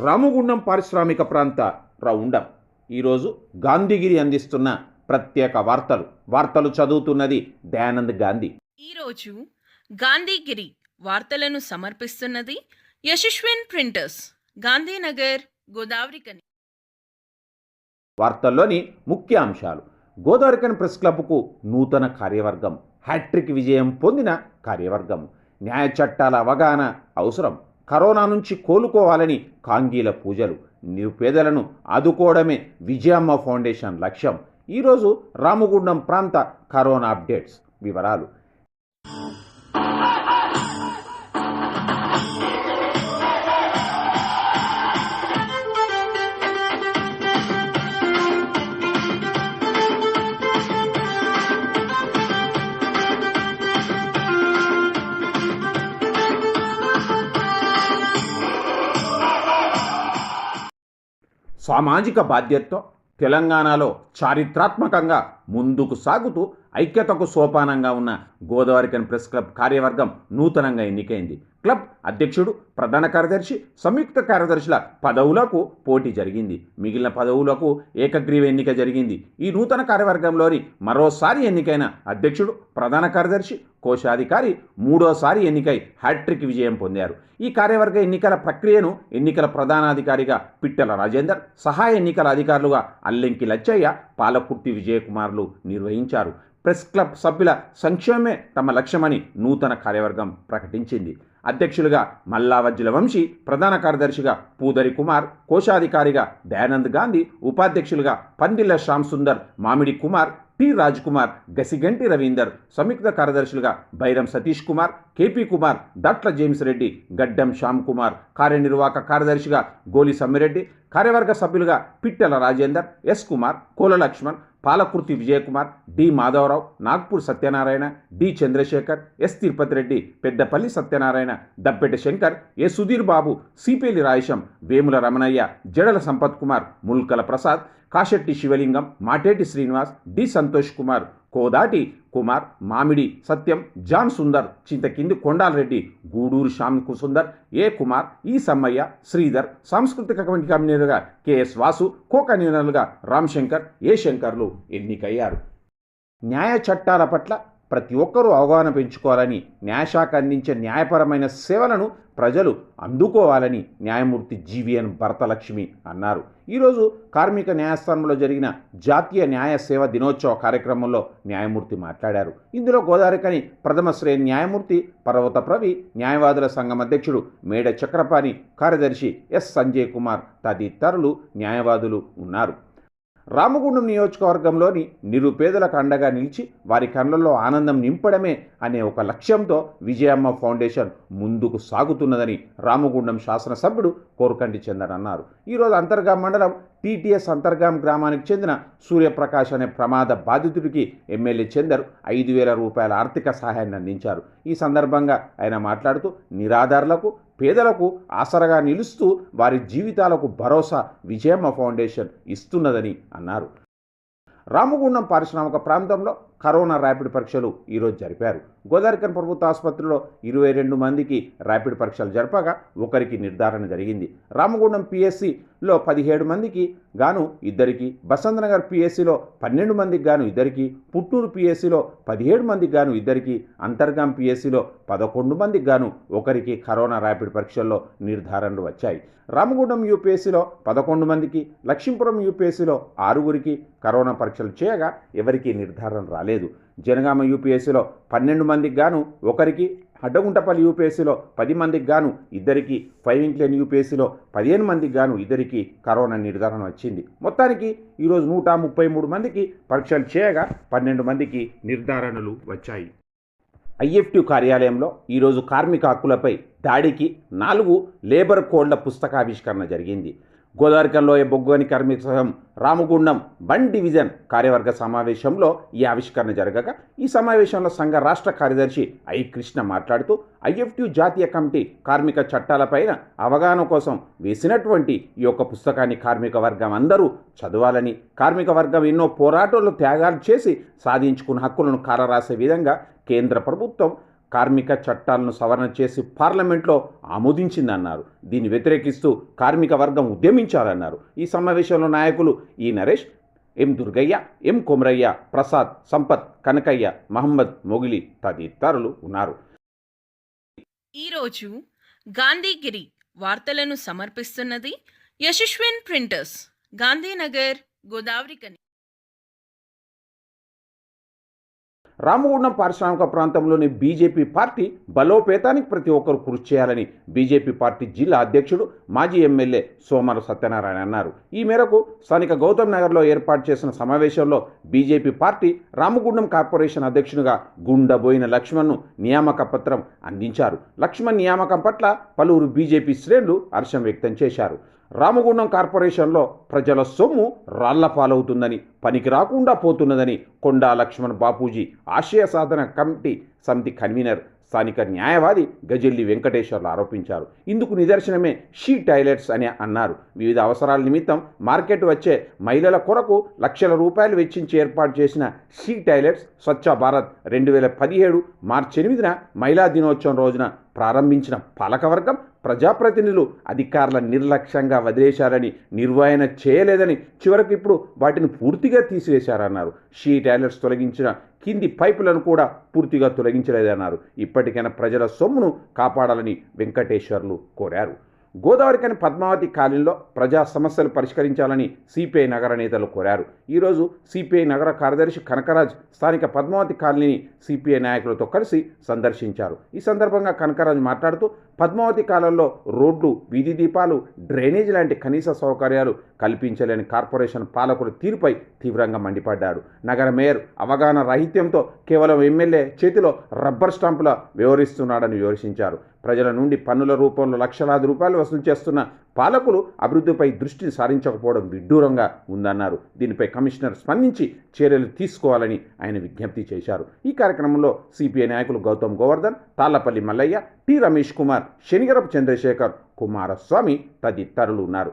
రామగుండం పారిశ్రామిక ప్రాంత రౌండప్ ఈరోజు గాంధీగిరి అందిస్తున్న ప్రత్యేక వార్తలు. వార్తలు చదువుతున్నది దయానంద్ గాంధీ. ఈరోజు గాంధీగిరి వార్తలను సమర్పిస్తున్నది యశస్విన్ ప్రింటర్స్ గాంధీనగర్ గోదావరికని వార్తల్లోని ముఖ్య అంశాలు. గోదావరికన్ ప్రెస్ క్లబ్కు నూతన కార్యవర్గం. హ్యాట్రిక్ విజయం పొందిన కార్యవర్గం. న్యాయ చట్టాల అవగాహన అవసరం. కరోనా నుంచి కోలుకోవాలని కాంగీల పూజలు. నిరుపేదలను ఆదుకోవడమే విజయమ్మ ఫౌండేషన్ లక్ష్యం. ఈరోజు రామగుండం ప్రాంత కరోనా అప్డేట్స్ వివరాలు. సామాజిక బాధ్యతతో తెలంగాణలో చారిత్రాత్మకంగా ముందుకు సాగుతూ ఐక్యతకు సోపానంగా ఉన్న గోదావరికన్ ప్రెస్ క్లబ్ కార్యవర్గం నూతనంగా ఎన్నికైంది. క్లబ్ అధ్యక్షుడు ప్రధాన కార్యదర్శి సంయుక్త కార్యదర్శుల పదవులకు పోటీ జరిగింది. మిగిలిన పదవులకు ఏకగ్రీవ ఎన్నిక జరిగింది. ఈ నూతన కార్యవర్గంలోని మరోసారి ఎన్నికైన అధ్యక్షుడు ప్రధాన కార్యదర్శి కోశాధికారి మూడోసారి ఎన్నికై హ్యాట్రిక్ విజయం పొందారు. ఈ కార్యవర్గ ఎన్నికల ప్రక్రియను ఎన్నికల ప్రధానాధికారిగా పిట్టల రాజేందర్ సహాయ ఎన్నికల అధికారులుగా అల్లెంకి లచ్చయ్య పాలకుర్తి విజయకుమార్లు నిర్వహించారు. ప్రెస్ క్లబ్ సభ్యుల సంక్షేమమే తమ లక్ష్యమని నూతన కార్యవర్గం ప్రకటించింది. అధ్యక్షులుగా మల్లావజ్జుల వంశీ ప్రధాన కార్యదర్శిగా పూదరి కుమార్ కోశాధికారిగా దయానంద్ గాంధీ ఉపాధ్యక్షులుగా పందిల్ల శ్యామ్ సుందర్ మామిడి కుమార్ టి రాజ్ కుమార్ గసిగంటి రవీందర్ సంయుక్త కార్యదర్శులుగా బైరం సతీష్ కుమార్ కేపీ కుమార్ దట్ల జేమ్స్ రెడ్డి గడ్డం శ్యామ్ కుమార్ కార్యనిర్వాహక కార్యదర్శిగా గోలి సమ్మిరెడ్డి కార్యవర్గ సభ్యులుగా Pittela Rajender S Kumar Kola Laxman Palakurthi Vijayakumar D. Madhavarao Nagpur Satyanarayana D. Chandrashekar S. Tirupati Reddy Peddapalli Satyanarayana Dappeta Shankar A. Sudhir Babu Sipeli Rayasham Vemula Ramanaiah Jadala Sampath Kumar Mulkala Prasad Kasetti Shivalingam Mateti Srinivas D. Santosh Kumar. Kodati Kumar Mamidi Satyam John Sundar Chintakindi Kondalreddy Guduru Shyam Sundar A Kumar E Sammaiah Sridhar సాంస్కృతిక committee కన్వీనర్గా KS Vasu కో కన్వీనర్లుగా Ram Shankar A శంకర్లు ఎన్నికయ్యారు? న్యాయ చట్టాల పట్ల ప్రతి ఒక్కరూ అవగాహన పెంచుకోవాలని న్యాయశాఖ అందించే న్యాయపరమైన సేవలను ప్రజలు అందుకోవాలని న్యాయమూర్తి జీవీఎన్ భరతలక్ష్మి అన్నారు. ఈరోజు కార్మిక న్యాయస్థానంలో జరిగిన జాతీయ న్యాయ సేవ దినోత్సవ కార్యక్రమంలో న్యాయమూర్తి మాట్లాడారు. ఇందులో గోదావరికని ప్రథమ శ్రేణి న్యాయమూర్తి పర్వత ప్రవి న్యాయవాదుల సంఘం అధ్యక్షుడు మేడ చక్రపాణి కార్యదర్శి ఎస్ సంజయ్ కుమార్ తదితరులు న్యాయవాదులు ఉన్నారు. రామగుండం నియోజకవర్గంలోని నిరుపేదలకు అండగా నిలిచి వారి కళ్ళల్లో ఆనందం నింపడమే అనే ఒక లక్ష్యంతో విజయమ్మ ఫౌండేషన్ ముందుకు సాగుతున్నదని రామగుండం శాసనసభ్యుడు కోరకంటి చందన్ అన్నారు. ఈరోజు అంతర్గా మండలం టీటీఎస్ అంతర్గాం గ్రామానికి చెందిన సూర్యప్రకాష్ అనే ప్రమాద బాధితుడికి ఎమ్మెల్యే చందర్ ఐదు వేల రూపాయల ఆర్థిక సహాయాన్ని అందించారు. ఈ సందర్భంగా ఆయన మాట్లాడుతూ నిరాధారులకు పేదలకు ఆసరగా నిలుస్తూ వారి జీవితాలకు భరోసా విజయమ్మ ఫౌండేషన్ ఇస్తున్నదని అన్నారు. రామగుండం పారిశ్రామిక ప్రాంతంలో కరోనా ర్యాపిడ్ పరీక్షలు ఈరోజు జరిపారు. గోదావరికన్ ప్రభుత్వ ఆసుపత్రిలో ఇరవై రెండు మందికి ర్యాపిడ్ పరీక్షలు జరపగా ఒకరికి నిర్ధారణ జరిగింది. రామగుండం పిఎస్సిలో పదిహేడు మందికి గాను ఇద్దరికి బసంతనగర్ పిఎస్సిలో పన్నెండు మందికి గాను ఇద్దరికి పుట్టూరు పిఎస్సిలో పదిహేడు మందికి గాను ఇద్దరికి అంతర్గాం పిఎస్సిలో పదకొండు మందికి గాను ఒకరికి కరోనా ర్యాపిడ్ పరీక్షల్లో నిర్ధారణలు వచ్చాయి. రామగుండం యూపీఎస్సీలో పదకొండు మందికి లక్ష్మీపురం యూపీఎస్సీలో ఆరుగురికి కరోనా పరీక్షలు చేయగా ఎవరికీ నిర్ధారణ రాలేదు. జనగామ యూపీఎస్సీలో పన్నెండు మందికి గాను ఒకరికి అడ్డగుంటపల్లి యూపీఎస్సీలో పది మందికి గాను ఇద్దరికి ఫైవ్ ఇంక్లైన్ యూపీఎస్సీలో పదిహేను మందికి గాను ఇద్దరికి కరోనా నిర్ధారణ వచ్చింది. మొత్తానికి ఈరోజు నూట ముప్పై మూడు మందికి పరీక్షలు చేయగా పన్నెండు మందికి నిర్ధారణలు వచ్చాయి. ఐఎఫ్టీ కార్యాలయంలో ఈరోజు కార్మిక హక్కులపై దాడికి నాలుగు లేబర్ కోడ్ల పుస్తకావిష్కరణ జరిగింది. గోదావరికల్లోయ బొగ్గని కార్మిక సంఘం రామగుండం బండ్ డివిజన్ కార్యవర్గ సమావేశంలో ఈ ఆవిష్కరణ జరగగా ఈ సమావేశంలో సంఘ రాష్ట్ర కార్యదర్శి ఐ కృష్ణ మాట్లాడుతూ ఐఎఫ్టి జాతీయ కమిటీ కార్మిక చట్టాలపైన అవగాహన కోసం వేసినటువంటి ఈ యొక్క పుస్తకాన్ని కార్మిక వర్గం అందరూ చదవాలని కార్మిక వర్గం ఎన్నో పోరాటాలు త్యాగాలు చేసి సాధించుకున్న హక్కులను కారరాసే విధంగా కేంద్ర ప్రభుత్వం కార్మిక చట్టాలను సవరణ చేసి పార్లమెంట్లో ఆమోదించిందన్నారు. దీన్ని వ్యతిరేకిస్తూ కార్మిక వర్గం ఉద్యమించారన్నారు ఈ సమావేశంలో నాయకులు ఈ నరేష్ ఎం దుర్గయ్య ఎం కొమరయ్య ప్రసాద్ సంపత్ కనకయ్య మహమ్మద్ మొగిలి తదితరులు ఉన్నారు. ఈరోజు గాంధీగిరి వార్తలను సమర్పిస్తున్నది యశస్విన్ ప్రింటర్స్ గాంధీనగర్ గోదావరికని రామగుండం పారిశ్రామిక ప్రాంతంలోని బీజేపీ పార్టీ బలోపేతానికి ప్రతి ఒక్కరు కృషి చేయాలని బీజేపీ పార్టీ జిల్లా అధ్యక్షుడు మాజీ ఎమ్మెల్యే సోమర సత్యనారాయణ అన్నారు. ఈ మేరకు స్థానిక గౌతమ్ నగర్లో ఏర్పాటు చేసిన సమావేశంలో బీజేపీ పార్టీ రామగుండం కార్పొరేషన్ అధ్యక్షునిగా గుండబోయిన లక్ష్మణ్ను నియామక పత్రం అందించారు. లక్ష్మణ్ నియామకం పట్ల పలువురు బీజేపీ శ్రేణులు హర్షం వ్యక్తం చేశారు. రామగుండం కార్పొరేషన్లో ప్రజల సొమ్ము రాళ్ళ పాలవుతుందని పనికి రాకుండా పోతున్నదని కొండా లక్ష్మణ్ బాపూజీ ఆశయ సాధన కమిటీ సమితి కన్వీనర్ స్థానిక న్యాయవాది గజెల్లి వెంకటేశ్వర్లు ఆరోపించారు. ఇందుకు నిదర్శనమే షీ టాయిలెట్స్ అని అన్నారు. వివిధ అవసరాల నిమిత్తం మార్కెట్ వచ్చే మహిళల కొరకు లక్షల రూపాయలు వెచ్చించి ఏర్పాటు చేసిన షీ టాయిలెట్స్ స్వచ్ఛ భారత్ రెండు వేల పదిహేడు మార్చి ఎనిమిదిన మహిళా దినోత్సవం రోజున ప్రారంభించిన పాలకవర్గం ప్రజాప్రతినిధులు అధికారుల నిర్లక్ష్యంగా వదిలేశారని నిర్వహణ చేయలేదని చివరికి ఇప్పుడు వాటిని పూర్తిగా తీసివేశారన్నారు. షీ టాయిలెట్స్ తొలగించిన కింది పైపులను కూడా పూర్తిగా తొలగించలేదన్నారు. ఇప్పటికైనా ప్రజల సొమ్మును కాపాడాలని వెంకటేశ్వర్లు కోరారు. గోదావరికని పద్మావతి కాలనీలో ప్రజా సమస్యలు పరిష్కరించాలని సిపిఐ నగర నేతలు కోరారు. ఈరోజు సిపిఐ నగర కార్యదర్శి కనకరాజ్ స్థానిక పద్మావతి కాలనీని సిపిఐ నాయకులతో కలిసి సందర్శించారు. ఈ సందర్భంగా కనకరాజ్ మాట్లాడుతూ పద్మావతి కాలంలో రోడ్లు వీధి దీపాలు డ్రైనేజ్ లాంటి కనీస సౌకర్యాలు కల్పించలేని కార్పొరేషన్ పాలకుల తీరుపై తీవ్రంగా మండిపడ్డాడు. నగర మేయర్ అవగాహన రాహిత్యంతో కేవలం ఎమ్మెల్యే చేతిలో రబ్బర్ స్టాంపుల వ్యవహరిస్తున్నాడని విమర్శించారు. ప్రజల నుండి పన్నుల రూపంలో లక్షలాది రూపాయలు వసూలు చేస్తున్న పాలకులు అభివృద్ధిపై దృష్టి సారించకపోవడం విడ్డూరంగా ఉందన్నారు. దీనిపై కమిషనర్ స్పందించి చర్యలు తీసుకోవాలని ఆయన విజ్ఞప్తి చేశారు. ఈ కార్యక్రమంలో సిపిఐ నాయకులు గౌతమ్ గోవర్ధన్ తాళ్ళపల్లి మల్లయ్య టి రమేష్ కుమార్ శనిగరపు చంద్రశేఖర్ కుమారస్వామి తదితరులు ఉన్నారు.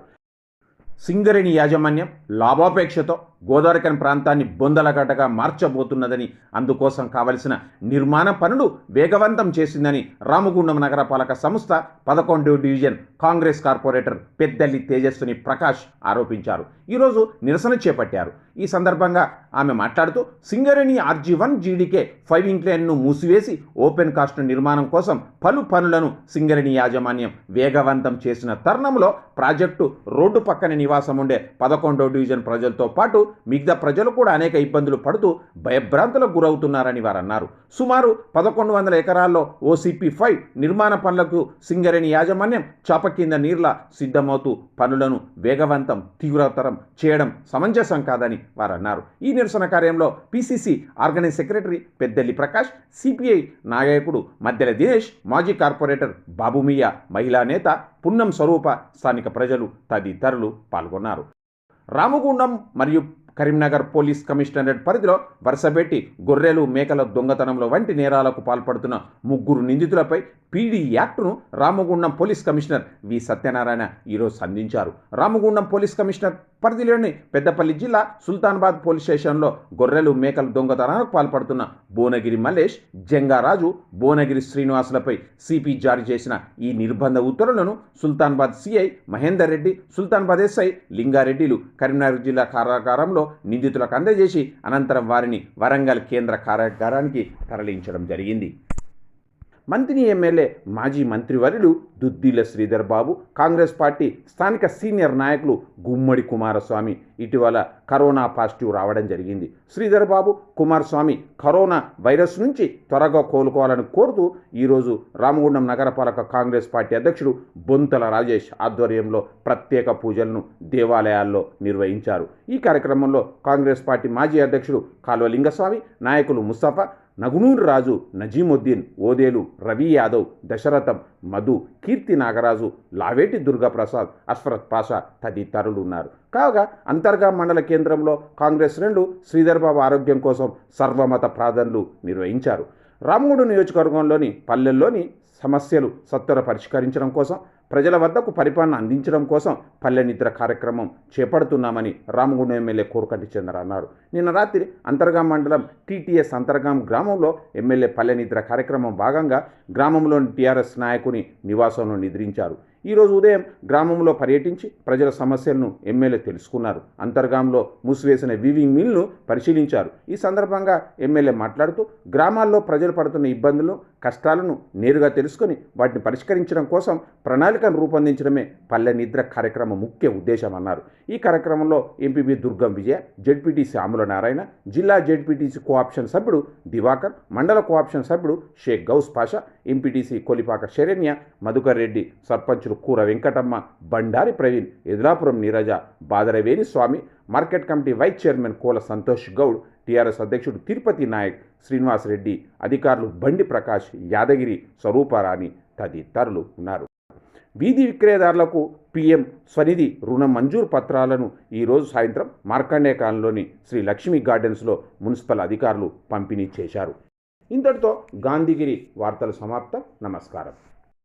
సింగరేణి యాజమాన్యం లాభాపేక్షతో గోదావరికన్ ప్రాంతాన్ని బొందలగడ్డగా మార్చబోతున్నదని అందుకోసం కావలసిన నిర్మాణ పనులు వేగవంతం చేసిందని రామగుండం నగరపాలక సంస్థ పదకొండు division Congress corporator Peddalli Tejaswini Prakash ఆరోపించారు. ఈరోజు నిరసన చేపట్టారు. ఈ సందర్భంగా ఆమె మాట్లాడుతూ Singareni RG one GDK five ఇంక్లైన్ను మూసివేసి ఓపెన్ కాస్ట్ నిర్మాణం కోసం పలు పనులను సింగరేణి యాజమాన్యం వేగవంతం చేసిన తరుణంలో ప్రాజెక్టు రోడ్డు పక్కన నివాసం ఉండే పదకొండో డివిజన్ ప్రజలతో పాటు మిగతా ప్రజలు కూడా అనేక ఇబ్బందులు పడుతూ భయభ్రాంతులకు గురవుతున్నారని వారు అన్నారు సుమారు పదకొండు వందల ఎకరాల్లో ఓసీపీ ఫైవ్ నిర్మాణ పనులకు సింగరేణి యాజమాన్యం చాప కింద నీర్ల సిద్ధమవుతూ పనులను వేగవంతం తీవ్రతరం చేయడం సమంజసం కాదని వారు అన్నారు ఈ నిరసన కార్యంలో PCC organise secretary Peddelli Prakash CPI నాయకుడు మద్దెల దినేష్ మాజీ కార్పొరేటర్ బాబుమియా మహిళా నేత పున్నం స్వరూప స్థానిక ప్రజలు తదితరులు పాల్గొన్నారు. రామగుండం మరియు కరీంనగర్ పోలీస్ కమిషనరేట్ పరిధిలో వరుసపెట్టి గొర్రెలు మేకల దొంగతనంలో వంటి నేరాలకు పాల్పడుతున్న ముగ్గురు నిందితులపై PD యాక్టును Ramagundam police commissioner V Satyanarayana ఈరోజు సంధించారు. రామగుండం పోలీస్ కమిషనర్ పరిధిలోని పెద్దపల్లి జిల్లా సుల్తానాబాద్ పోలీస్ స్టేషన్లో గొర్రెలు మేకల దొంగతనాలకు పాల్పడుతున్న భువనగిరి మల్లేష్ జంగారాజు భువనగిరి శ్రీనివాసులపై సిపి జారీ చేసిన ఈ నిర్బంధ ఉత్తర్వులను సుల్తానాబాద్ సిఐ మహేందర్ రెడ్డి సుల్తానాబాద్ ఎస్ఐ లింగారెడ్డిలు కరీంనగర్ జిల్లా కారాగారంలో నిందితులకు అందజేసి అనంతరం వారిని వరంగల్ కేంద్ర కారాగారానికి తరలించడం జరిగింది. మంత్రి ఎమ్మెల్యే మాజీ మంత్రివర్యులు దుద్దిల శ్రీధర్ బాబు కాంగ్రెస్ పార్టీ స్థానిక సీనియర్ నాయకులు గుమ్మడి కుమారస్వామి. ఇటీవల కరోనా పాజిటివ్ రావడం జరిగింది. శ్రీధర్ బాబు కుమారస్వామి కరోనా వైరస్ నుంచి త్వరగా కోలుకోవాలని కోరుతూ ఈరోజు రామగుండం నగరపాలక కాంగ్రెస్ పార్టీ అధ్యక్షుడు బొంతల రాజేష్ ఆధ్వర్యంలో ప్రత్యేక పూజలను దేవాలయాల్లో నిర్వహించారు. ఈ కార్యక్రమంలో కాంగ్రెస్ పార్టీ మాజీ అధ్యక్షుడు కాల్వ లింగస్వామి నాయకులు ముస్తఫా నగునూరు రాజు నజీముద్దీన్ ఓదేలు రవి యాదవ్ దశరథం మధు కీర్తి నాగరాజు లావేటి దుర్గాప్రసాద్ అశ్వరత్ పాషా తదితరులు ఉన్నారు కాగా అంతర్గా మండల కేంద్రంలో కాంగ్రెస్ రెండు శ్రీధర్బాబు ఆరోగ్యం కోసం సర్వమత ప్రార్థనలు నిర్వహించారు. రామగుడు నియోజకవర్గంలోని పల్లెల్లోని సమస్యలు సత్వర పరిష్కరించడం కోసం ప్రజల వద్దకు పరిపాలన అందించడం కోసం పల్లె నిద్ర కార్యక్రమం చేపడుతున్నామని రామగుండం ఎమ్మెల్యే కోరుకంటి చంద్ర అన్నారు. నిన్న రాత్రి అంతర్గాం మండలం టీటీఎస్ అంతర్గాం గ్రామంలో ఎమ్మెల్యే పల్లె నిద్ర కార్యక్రమం భాగంగా గ్రామంలోని టీఆర్ఎస్ నాయకుని నివాసంలో నిద్రించారు. ఈరోజు ఉదయం గ్రామంలో పర్యటించి ప్రజల సమస్యలను ఎమ్మెల్యే తెలుసుకున్నారు. అంతర్గాంలో మూసివేసిన వీవింగ్ మిల్ను పరిశీలించారు. ఈ సందర్భంగా ఎమ్మెల్యే మాట్లాడుతూ గ్రామాల్లో ప్రజలు పడుతున్న ఇబ్బందులు కష్టాలను నేరుగా తెలుసుకొని వాటిని పరిష్కరించడం కోసం ప్రణాళికను రూపొందించడమే పల్లె నిద్ర కార్యక్రమం ముఖ్య ఉద్దేశం అన్నారు. ఈ కార్యక్రమంలో ఎంపీబీ దుర్గం విజయ జెడ్పీటీసీ ఆముల నారాయణ జిల్లా జెడ్పీటీసీ కోఆప్షన్ సభ్యుడు దివాకర్ మండల కోఆప్షన్ సభ్యుడు షేక్ గౌస్ పాషా ఎంపీటీసీ కొలిపాక శరణ్య మధుకర్ రెడ్డి సర్పంచులు Kura Venkatamma Bandari Praveen Edulapuram Neeraja Badaraveni Swamy market committee vice chairman Kola Santosh Goud TRS అధ్యక్షుడు తిరుపతి నాయక్ శ్రీనివాస్ రెడ్డి అధికారులు బండి ప్రకాష్ యాదగిరి స్వరూపారాణి తదితరులు ఉన్నారు. వీధి విక్రయదారులకు పీఎం స్వనిధి రుణ మంజూరు పత్రాలను ఈరోజు సాయంత్రం మార్కండే కాలంలోని శ్రీ లక్ష్మీ గార్డెన్స్లో మున్సిపల్ అధికారులు పంపిణీ చేశారు. ఇంతటితో గాంధీగిరి వార్తలు సమాప్తం. నమస్కారం.